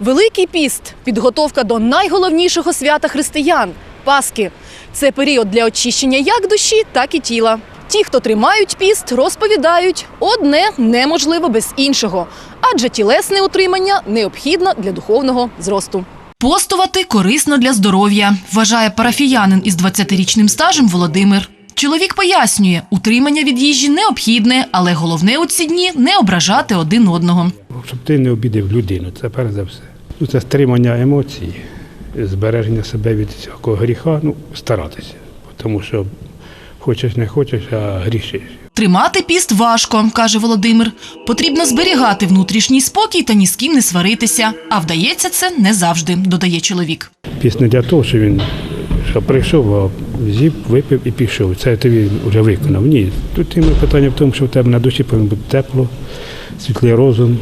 Великий піст підготовка до найголовнішого свята християн Пасхи. Це період для очищення як душі, так і тіла. Ті, хто тримають піст, розповідають, одне неможливо без іншого, адже тілесне утримання необхідно для духовного зросту. Постувати корисно для здоров'я, вважає парафіянин із 20-річним стажем Володимир. Чоловік пояснює, утримання від їжі необхідне, але головне у ці дні не ображати один одного. Щоб ти не обідав людину, це перш за все. Ну, це стримання емоцій, збереження себе від всякого гріха, ну, старатися. Тому що хочеш не хочеш, а грішиш. Тримати піст важко, каже Володимир. Потрібно зберігати внутрішній спокій та ні з ким не сваритися. А вдається це не завжди, додає чоловік. Піс не для того, що він що прийшов, а з'їв, випив і пішов. Це ти вже виконав. Ні. Тут питання в тому, що в тебе на душі повинно бути тепло, світлий розум.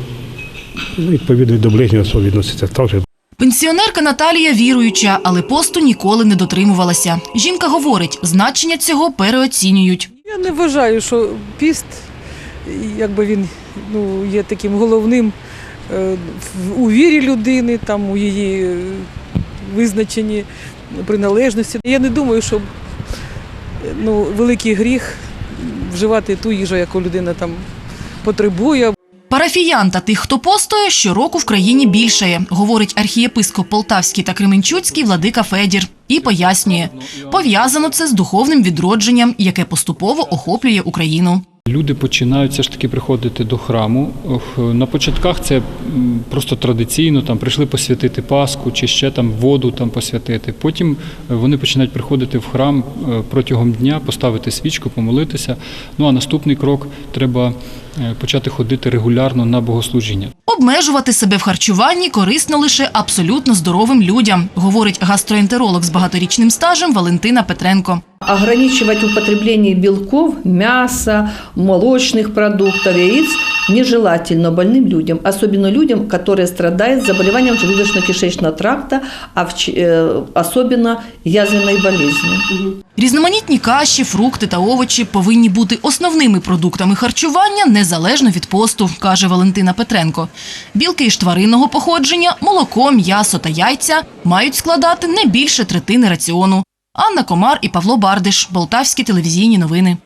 Ну, відповідно до ближнього свого відноситься так же. Пенсіонерка Наталія віруюча, але посту ніколи не дотримувалася. Жінка говорить, значення цього переоцінюють. Я не вважаю, що піст, якби він ну, є таким головним е, у вірі людини, там, у її е, визначенні приналежності. Я не думаю, що ну, великий гріх вживати ту їжу, яку людина там потребує. Парафіян та тих, хто постує, щороку в країні більшає, говорить архієпископ Полтавський та Кременчуцький владика Федір. І пояснює, пов'язано це з духовним відродженням, яке поступово охоплює Україну. Люди починають все ж таки приходити до храму. На початках це просто традиційно, там прийшли посвятити Пасху чи ще там воду там посвятити. Потім е, вони починають приходити в храм е, протягом дня, поставити свічку, помолитися. Ну а наступний крок треба почати ходити регулярно на богослужіння. Обмежувати себе в харчуванні корисно лише абсолютно здоровим людям, говорить гастроентеролог з багаторічним стажем Валентина Петренко. Ограничувати употреблення білків, мяса, молочних продуктів, яиц нежелательно больным людям, особенно людям, которые страдают заболеванием желудочно-кишечного тракта, а в ч- э, особенно язвенной болезнью. Різноманітні каші, фрукти та овочі повинні бути основними продуктами харчування незалежно від посту, каже Валентина Петренко. Білки ж тваринного походження, молоко, м'ясо та яйця мають складати не більше третини раціону. Анна Комар і Павло Бардиш, Болтавські телевізійні новини.